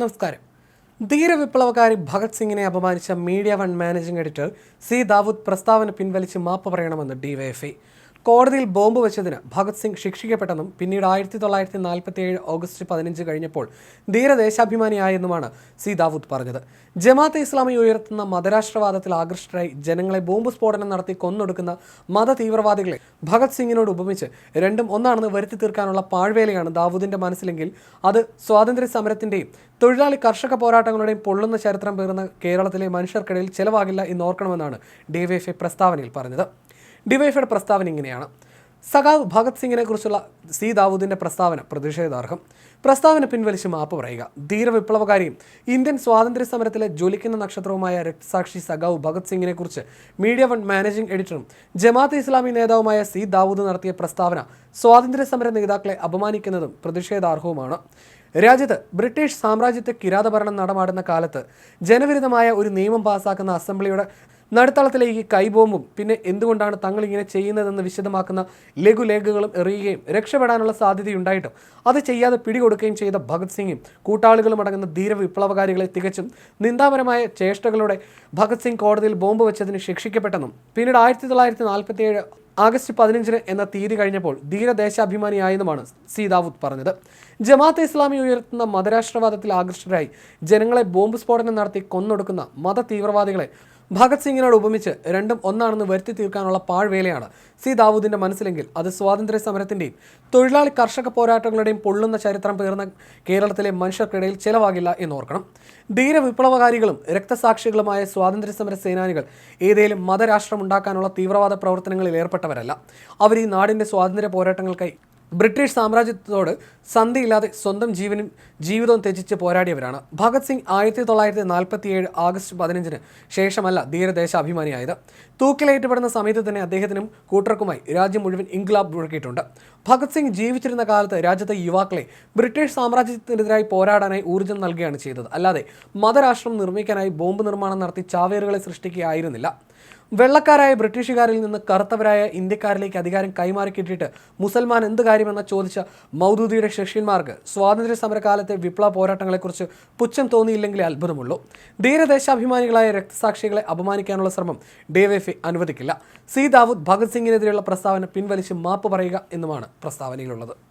നമസ്കാരം. ധീരവിപ്ലവകാരി ഭഗത് സിംഗിനെ അപമാനിച്ച Media One managing editor C Dawood പ്രസ്താവന പിൻവലിച്ച് മാപ്പ് പറയണമെന്ന് ഡിവൈഎഫ്ഐ കോടതിയിൽ ബോംബ് വെച്ചതിന് ഭഗത് സിംഗ് ശിക്ഷിക്കപ്പെട്ടെന്നും പിന്നീട് ആയിരത്തി തൊള്ളായിരത്തി നാൽപ്പത്തി ഏഴ് ഓഗസ്റ്റ് പതിനഞ്ച് കഴിഞ്ഞപ്പോൾ ധീരദേശാഭിമാനിയായെന്നുമാണ് സി ദാവൂദ് പറഞ്ഞത്. ജമാഅത്തെ ഇസ്ലാമി ഉയർത്തുന്ന മതരാഷ്ട്രവാദത്തിൽ ആകൃഷ്ടരായി ജനങ്ങളെ ബോംബ് സ്ഫോടനം നടത്തി കൊന്നൊടുക്കുന്ന മത തീവ്രവാദികളെ ഭഗത് സിംഗിനോട് ഉപമിച്ച് രണ്ടും ഒന്നാണെന്ന് വരുത്തി തീർക്കാനുള്ള പാഴ്വേലയാണ് ദാവൂദിന്റെ മനസ്സിലെങ്കിൽ. അത് സ്വാതന്ത്ര്യ സമരത്തിന്റെയും തൊഴിലാളി കർഷക പോരാട്ടങ്ങളുടെയും പൊള്ളുന്ന ചരിത്രം പേർന്ന കേരളത്തിലെ മനുഷ്യർക്കിടയിൽ ചെലവാകില്ല എന്ന് ഓർക്കണമെന്നാണ് ഡി പ്രസ്താവനയിൽ പറഞ്ഞത്. ഡിവൈഎഫ്ഐയുടെ പ്രസ്താവന ഇങ്ങനെയാണ്. സഖാവ് ഭഗത് സിംഗിനെ കുറിച്ചുള്ള സി ദാവൂദിന്റെ പ്രസ്താവന പ്രതിഷേധാർഹം. പ്രസ്താവന പിൻവലിച്ച് മാപ്പ് പറയുക. ധീരവിപ്ലവകാരിയും ഇന്ത്യൻ സ്വാതന്ത്ര്യ സമരത്തിലെ ജ്വലിക്കുന്ന നക്ഷത്രവുമായ രക്തസാക്ഷി സഖാവ് ഭഗത് സിംഗിനെ കുറിച്ച് മീഡിയ വൺ മാനേജിംഗ് എഡിറ്ററും ജമാഅത്ത് ഇസ്ലാമി നേതാവുമായ സി ദാവൂദ് നടത്തിയ പ്രസ്താവന സ്വാതന്ത്ര്യ സമര നേതാക്കളെ അപമാനിക്കുന്നതും പ്രതിഷേധാർഹവുമാണ്. രാജ്യത്ത് ബ്രിട്ടീഷ് സാമ്രാജ്യത്തെ കിരാതഭരണം നടമാടുന്ന കാലത്ത് ജനവിരുദ്ധമായ ഒരു നിയമം പാസാക്കുന്ന അസംബ്ലിയുടെ നടുത്തളത്തിലേക്ക് കൈബോംബും. പിന്നെ എന്തുകൊണ്ടാണ് തങ്ങൾ ഇങ്ങനെ ചെയ്യുന്നതെന്ന് വിശദമാക്കുന്ന ലഘുലേഖകളും എറിയുകയും രക്ഷപ്പെടാനുള്ള സാധ്യതയുണ്ടായിട്ടും. അത് ചെയ്യാതെ പിടികൊടുക്കുകയും ചെയ്ത ഭഗത് സിംഗും കൂട്ടാളികളും അടങ്ങുന്ന ധീര വിപ്ലവകാരികളെ തികച്ചും നിന്ദാപരമായ ചേഷ്ടകളോടെ ഭഗത് സിംഗ് കോടതിയിൽ ബോംബ് വെച്ചതിന് ശിക്ഷിക്കപ്പെട്ടെന്നും പിന്നീട് ആയിരത്തി തൊള്ളായിരത്തി നാൽപ്പത്തി ഏഴ് ആഗസ്റ്റ് പതിനഞ്ചിന് എന്ന തീയതി കഴിഞ്ഞപ്പോൾ ധീരദേശാഭിമാനിയായെന്നുമാണ് സി ദാവൂദ് പറഞ്ഞത്. ജമാഅത്ത് ഇസ്ലാമി ഉയർത്തുന്ന മതരാഷ്ട്രവാദത്തിൽ ആകൃഷ്ടരായി ജനങ്ങളെ ബോംബ് സ്ഫോടനം നടത്തി കൊന്നൊടുക്കുന്ന മത തീവ്രവാദികളെ ഭഗത് സിംഗിനോട് ഉപമിച്ച് രണ്ടും ഒന്നാണെന്ന് വരുത്തി തീർക്കാനുള്ള പാഴ്വേലയാണ്. സി. ദാവൂദിന്റെ മനസ്സിലെങ്കിൽ അത് സ്വാതന്ത്ര്യ സമരത്തിന്റെയും തൊഴിലാളി കർഷക പോരാട്ടങ്ങളുടെയും പൊള്ളുന്ന ചരിത്രം പേർന്ന കേരളത്തിലെ മനുഷ്യർക്കിടയിൽ ചെലവാകില്ല എന്നോർക്കണം. ധീര വിപ്ലവകാരികളും രക്തസാക്ഷികളുമായ സ്വാതന്ത്ര്യ സമര സേനാനികൾ ഏതേലും മതരാഷ്ട്രം ഉണ്ടാക്കാനുള്ള തീവ്രവാദ പ്രവർത്തനങ്ങളിൽ ഏർപ്പെട്ടവരല്ല. അവർ ഈ നാടിന്റെ സ്വാതന്ത്ര്യ പോരാട്ടങ്ങൾക്കായി ബ്രിട്ടീഷ് സാമ്രാജ്യത്തോട് സന്ധിയില്ലാതെ സ്വന്തം ജീവനും ജീവിതവും ത്യജിച്ച് പോരാടിയവരാണ്. ഭഗത് സിംഗ് ആയിരത്തി തൊള്ളായിരത്തി നാൽപ്പത്തി ഏഴ് ആഗസ്റ്റ് പതിനഞ്ചിന് ശേഷമല്ല ധീരദേശാഭിമാനിയായത് തൂക്കിലേറ്റപ്പെടുന്ന സമയത്ത് തന്നെ അദ്ദേഹത്തിനും കൂട്ടർക്കുമായി രാജ്യം മുഴുവൻ ഇൻക്ലാബ് മുഴക്കിയിട്ടുണ്ട്. ഭഗത് സിംഗ് ജീവിച്ചിരുന്ന കാലത്ത് രാജ്യത്തെ യുവാക്കളെ ബ്രിട്ടീഷ് സാമ്രാജ്യത്തിനെതിരായി പോരാടാനായി ഊർജം നൽകുകയാണ് ചെയ്തത്. അല്ലാതെ മതരാഷ്ട്രം നിർമ്മിക്കാനായി ബോംബ് നിർമ്മാണം നടത്തി ചാവേറുകളെ സൃഷ്ടിക്കുകയായിരുന്നില്ല. വെള്ളക്കാരായ ബ്രിട്ടീഷുകാരിൽ നിന്ന് കറുത്തവരായ ഇന്ത്യക്കാരിലേക്ക് അധികാരം കൈമാറി കിട്ടിയിട്ട് മുസൽമാൻ എന്ത് കാര്യമെന്ന ചോദിച്ച മൗദൂദിയുടെ ശിഷ്യന്മാർക്ക് സ്വാതന്ത്ര്യ സമരകാലത്തെ വിപ്ലവ പോരാട്ടങ്ങളെക്കുറിച്ച് പുച്ഛം തോന്നിയില്ലെങ്കിലേ അത്ഭുതമുള്ളൂ. ധീരദേശാഭിമാനികളായ രക്തസാക്ഷികളെ അപമാനിക്കാനുള്ള ശ്രമം ഡിവൈഎഫ്ഐ അനുവദിക്കില്ല. സി. ദാവൂദ് ഭഗത് സിംഗിനെതിരെയുള്ള പ്രസ്താവന പിൻവലിച്ച് മാപ്പ് പറയുക എന്നുമാണ് പ്രസ്താവനയിലുള്ളത്.